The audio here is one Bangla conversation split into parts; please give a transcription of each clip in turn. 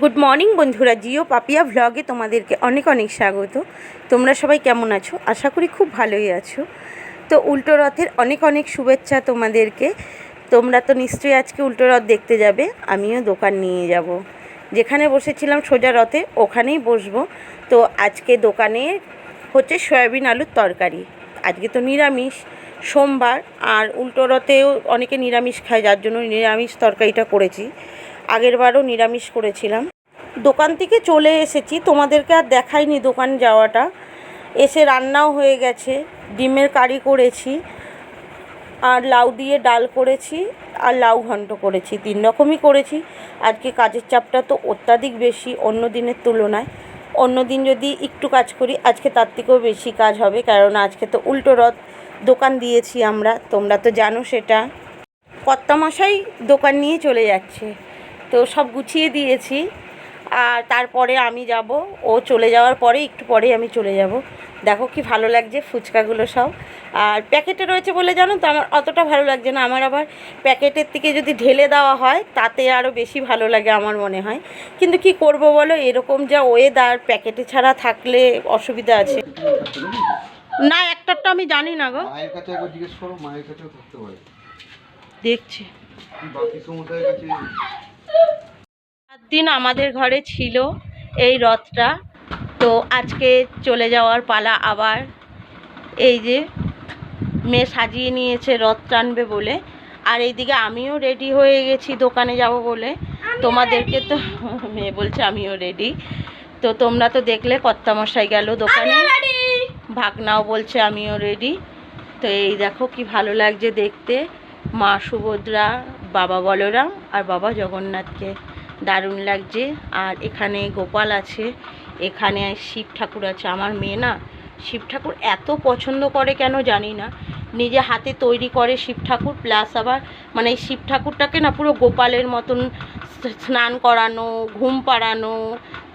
গুড মর্নিং বন্ধুরা। জিও পাপিয়া ভ্লগে তোমাদেরকে অনেক অনেক স্বাগত। তোমরা সবাই কেমন আছো? আশা করি খুব ভালোই আছো। তো উল্টো রথের অনেক অনেক শুভেচ্ছা তোমাদেরকে। তোমরা তো নিশ্চয়ই আজকে উল্টো রথ দেখতে যাবে। আমিও দোকান নিয়ে যাব। যেখানে বসেছিলাম সোজা রথে, ওখানেই বসবো। তো আজকে দোকানে হচ্ছে সয়াবিন আলুর তরকারি। আজকে তো নিরামিষ। সোমবার। আর উল্টো রথেও অনেকে নিরামিষ খায়, যার জন্য নিরামিষ তরকারিটা করেছি। আগের বারও নিরামিষ করেছিলাম। দোকান থেকে চলে এসেছি। তোমাদেরকে আর দেখাইনি দোকান যাওয়াটা। এসে রান্নাও হয়ে গেছে। ডিমের কারি করেছি। আর লাউ দিয়ে ডাল করেছি। আর লাউ ঘন্ট করেছি। তিন রকমই করেছি। আজকে কাজের চাপটা তো অত্যাধিক বেশি অন্য দিনের তুলনায়। অন্য দিন যদি একটু কাজ করি, আজকে তার থেকেও বেশি কাজ হবে। কারণ আজকে তো উল্টো রথ দোকান দিয়েছি আমরা। তোমরা তো জানো সেটা। কর্তামশাই দোকান নিয়ে চলে যাচ্ছে। তো সব গুছিয়ে দিয়েছি। আর তারপরে আমি যাব। ও চলে যাওয়ার পরে একটু পরে আমি চলে যাব। দেখো কি ভালো লাগছে ফুচকাগুলো সব। আর প্যাকেটে রয়েছে বলে জানো তো আমার অতটা ভালো লাগছে না। আমার আবার প্যাকেটের থেকে যদি ঢেলে দেওয়া হয় তাতে আরও বেশি ভালো লাগে আমার মনে হয়। কিন্তু কি করব বলো এরকম যা ওয়েদার প্যাকেটে ছাড়া থাকলে অসুবিধা আছে। না একটারটা আমি জানি না গো। মায়ের কাছে একবার জিজ্ঞেস করো মায়ের কাছেও থাকতে পারে। দেখছি। বাকি সমুদায়ের কাছে সাত দিন আমাদের ঘরে ছিল এই রথটা। তো আজকে চলে যাওয়ার পালা আবার এই যে মেয়ে সাজিয়ে নিয়েছে রথ টানবে বলে। আর এইদিকে আমিও রেডি হয়ে গেছি দোকানে যাব বলে। তোমাদেরকে তো মেয়ে বলছে আমিও রেডি তো তোমরা তো দেখলে কর্তামশাই গেল দোকানে। ভাগনাও বলছে আমিও রেডি তো এই দেখো কি ভালো লাগছে দেখতে। মা সুভদ্রা বাবা বলরাম আর বাবা জগন্নাথকে দারুণ লাগছে। আর এখানে গোপাল আছে এখানে শিব ঠাকুর আছে। আমার মেয়ে না শিব ঠাকুর এত পছন্দ করে কেন জানি না। নিজে হাতে তৈরি করে শিব ঠাকুর প্লাস আবার মানে এই শিব ঠাকুরটাকে না পুরো গোপালের মতন স্নান করানো ঘুম পাড়ানো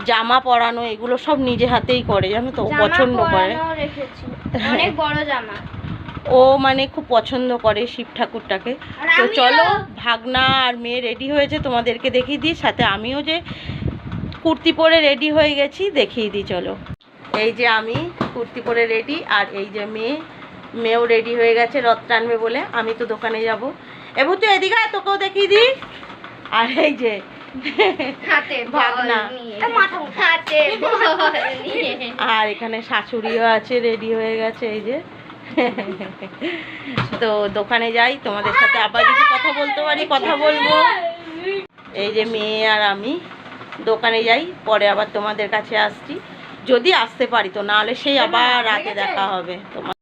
জামা পরানো এগুলো সব নিজে হাতেই করে জানো তো পছন্দ করে। অনেক বড় জামা। ও মানে খুব পছন্দ করে শিব ঠাকুরটাকে। তো চলো ভাগনা আর মেয়ে রেডি হয়েছে তোমাদেরকে দেখিয়ে দিই সাথে আমিও যে কুর্তি পরে রেডি হয়ে গেছি দেখিয়ে দিই চলো। এই যে আমি কুর্তি পরে রেডি আর এই যে মেয়ে মেয়েও রেডি হয়ে গেছে রথ টানবে বলে আমি তো দোকানে যাব। এবু তুই এদিকে তোকেও দেখিয়ে দিই। আর এই যে আর এখানে শাশুড়িও আছে রেডি হয়ে গেছে এই যে। তো দোকানে যাই তোমাদের সাথে আবার যদি কথা বলতে পারি কথা বলব। এই যে মেয়ে আর আমি দোকানে যাই পরে আবার তোমাদের কাছে আসছি। যদি আসতে পারি তো নাহলে সেই আবার রাতে দেখা হবে তোমার।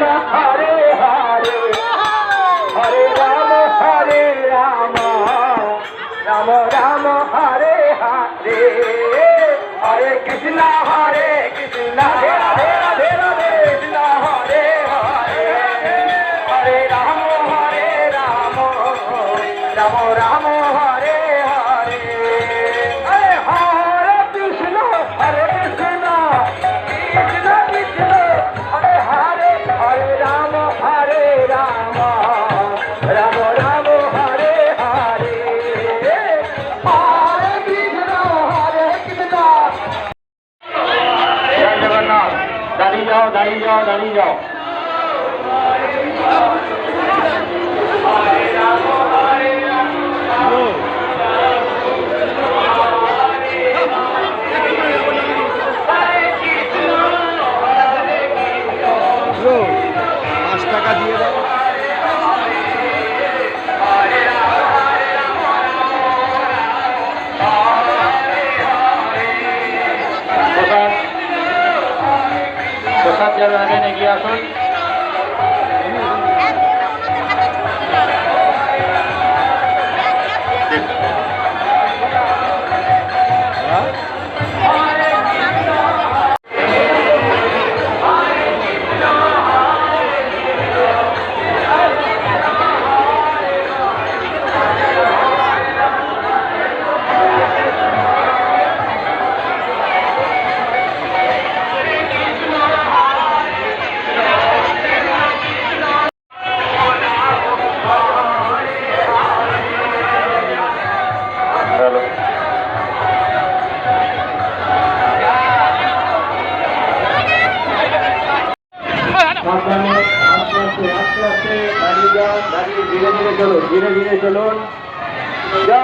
Allah.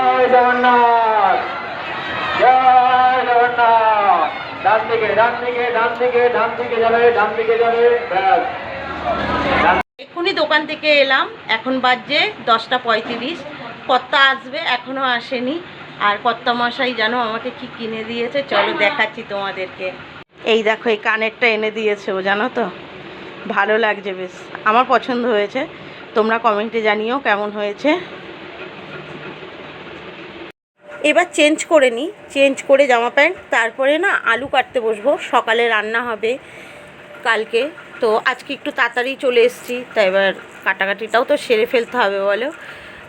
জয় জগন্নাথ। জয় জগন্নাথ। ডান দিকে ডান দিকে ডান দিকে ডান দিকে যাবে, ডান দিকে যাবে এক্ষুনি দোকান থেকে এলাম, এখন বাজছে দশটা পঁয়ত্রিশ। কর্তা আসবে এখনও আসেনি। আর কর্তা মশাই জানো আমাকে কি কিনে দিয়েছে? চলো দেখাচ্ছি তোমাদেরকে। এই দেখো, এই কানেরটা এনে দিয়েছে ও, জানো তো? ভালো লাগছে বেশ। আমার পছন্দ হয়েছে। তোমরা কমেন্টে জানিও কেমন হয়েছে। এবার চেঞ্জ করে নিই। চেঞ্জ করে জামা প্যান্ট, তারপরে না আলু কাটতে বসবো। সকালে রান্না হবে কালকে। তো আজকে একটু তাড়াতাড়ি চলে এসেছি, তাই এবার কাটাকাটিটাও তো সেরে ফেলতে হবে বলো।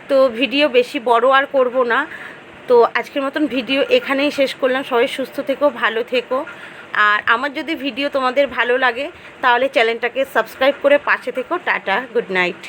তো ভিডিও বেশি বড় আর করব না। তো আজকের মতন ভিডিও এখানেই শেষ করলাম। সবাই সুস্থ থেকো, ভালো থেকো। আর আমার যদি ভিডিও তোমাদের ভালো লাগে, তাহলে চ্যানেলটাকে সাবস্ক্রাইব করে পাশে থেকো। Tata, good night.